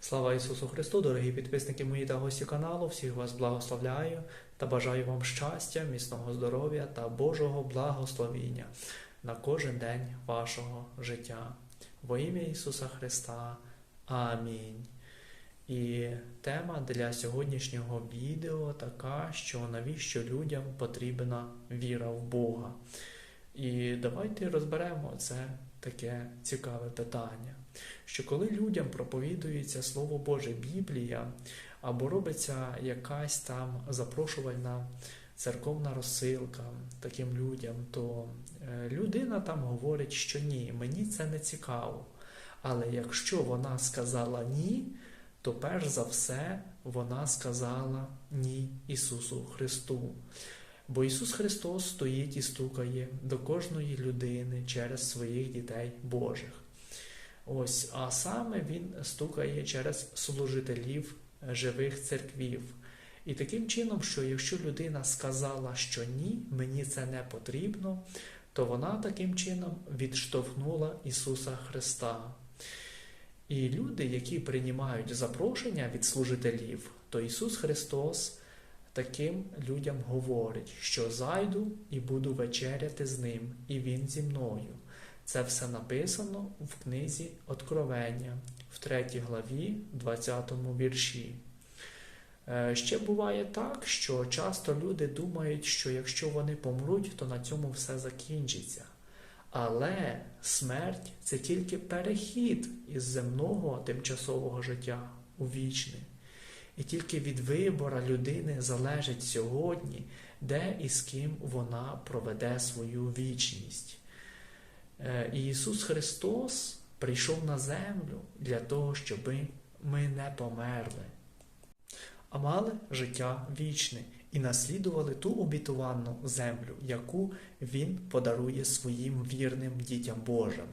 Слава Ісусу Христу, дорогі підписники мої та гості каналу, всіх вас благословляю та бажаю вам щастя, міцного здоров'я та Божого благословіння на кожен день вашого життя. Во ім'я Ісуса Христа. Амінь. І тема для сьогоднішнього відео така, що навіщо людям потрібна віра в Бога. І давайте розберемо це таке цікаве питання. Що коли людям проповідується Слово Боже Біблія, або робиться якась там запрошувальна церковна розсилка таким людям, то е, людина там говорить, що ні, мені це не цікаво. Але якщо вона сказала ні, то перш за все вона сказала ні Ісусу Христу. Бо Ісус Христос стоїть і стукає до кожної людини через своїх дітей Божих. Ось, а саме Він стукає через служителів живих церквів. І таким чином, що якщо людина сказала, що ні, мені це не потрібно, то вона таким чином відштовхнула Ісуса Христа. І люди, які приймають запрошення від служителів, то Ісус Христос таким людям говорить, що зайду і буду вечеряти з ним, і Він зі мною. Це все написано в книзі Откровення, в 3 главі, 20 вірші. Е, Ще буває так, що часто люди думають, що якщо вони помруть, то на цьому все закінчиться. Але смерть це тільки перехід із земного тимчасового життя у вічне. І тільки від вибора людини залежить сьогодні, де і з ким вона проведе свою вічність. Е, Ісус Христос прийшов на землю для того, щоб ми не померли, а мали життя вічне і наслідували ту обітовану землю, яку Він подарує своїм вірним дітям Божим.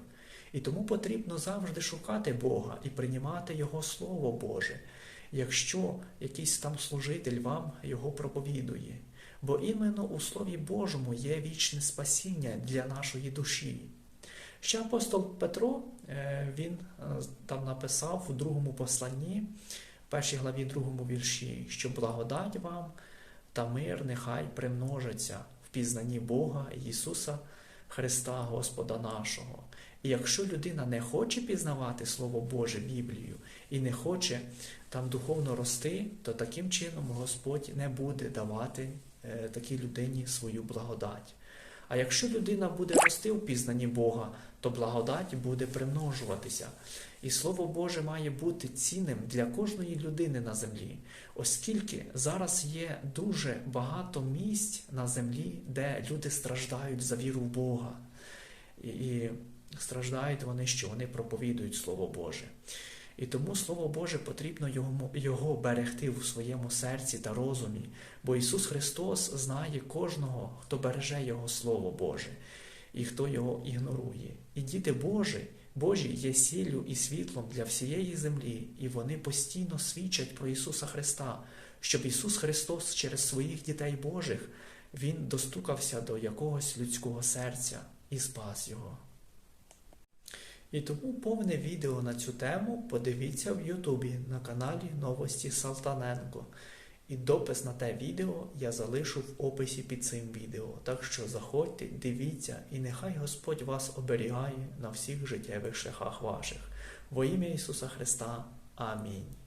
І тому потрібно завжди шукати Бога і приймати Його Слово Боже, якщо якийсь там служитель вам його проповідує. Бо іменно у Слові Божому є вічне спасіння для нашої душі. Ще апостол Петро е, він е, там написав у другому посланні, першій главі, другому вірші, що благодать вам та мир нехай примножиться в пізнанні Бога Ісуса Христа Господа нашого. І якщо людина не хоче пізнавати Слово Боже Біблію і не хоче там духовно рости, то таким чином Господь не буде давати е, такій людині свою благодать. А якщо людина буде рости у пізнанні Бога, то благодать буде примножуватися. І Слово Боже має бути цінним для кожної людини на землі, оскільки зараз є дуже багато місць на землі, де люди страждають за віру в Бога. І, і страждають вони, що вони проповідують Слово Боже. І тому Слово Боже потрібно його, його берегти в своєму серці та розумі, бо Ісус Христос знає кожного, хто береже Його Слово Боже і хто його ігнорує. І діти Божі, Божі є сіллю і світлом для всієї землі, і вони постійно свідчать про Ісуса Христа, щоб Ісус Христос через своїх дітей Божих Він достукався до якогось людського серця і спас його. І тому повне відео на цю тему подивіться в Ютубі на каналі Новості Салтаненко. І допис на те відео я залишу в описі під цим відео. Так що заходьте, дивіться, і нехай Господь вас оберігає на всіх життєвих шляхах ваших. Во ім'я Ісуса Христа. Амінь.